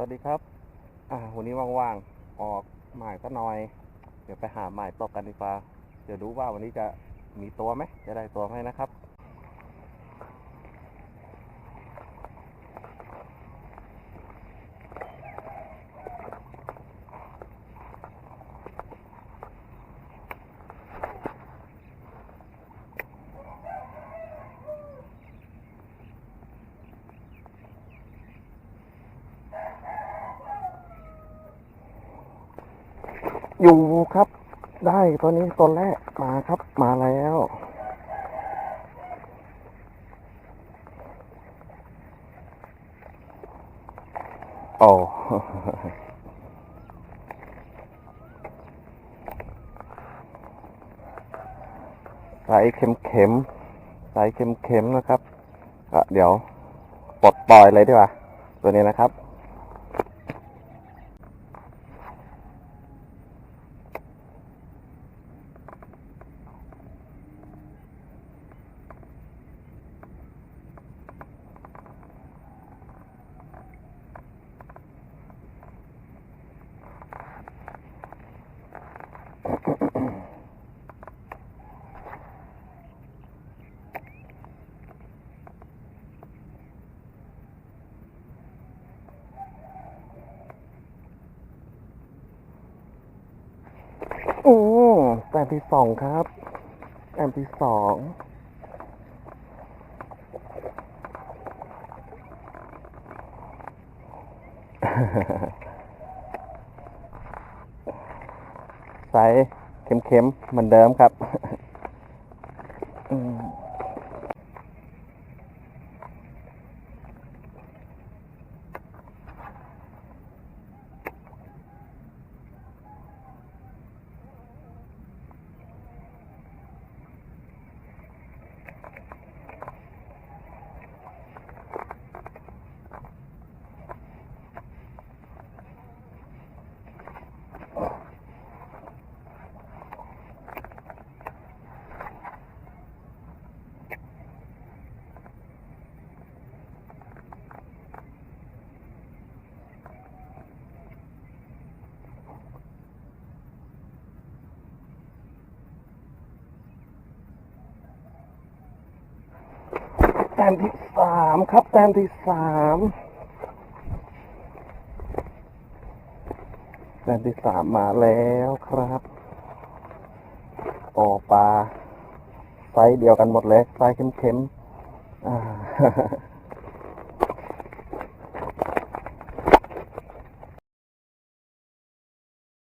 วัสดีครับ อ่า วันนี้ว่างๆ ออกหมายก็หน่อย เดี๋ยวไปหาหมายตกกันดีกว่า เดี๋ยวดูว่าวันนี้จะมีตัวไหม จะได้ตัวไหมนะครับ อยู่ครับ ได้ตัวนี้ตัวแรกมาครับ มาแล้วโอ้ใสเข็มเข็มๆใสเข็มเข็มๆนะครับ เดี๋ยวปลดปล่อยเลยดีกว่า ตัวนี้นะครับ โอ้แต้มที่สองครับแต้มที่สองใสเข็มๆเหมือนเดิมครับ แต้มที่สามครับ แต้มที่สามแต้มที่สามมาแล้วครับโอปลาไซส์เดียวกันหมดเลยไซส์เข้มๆอ่า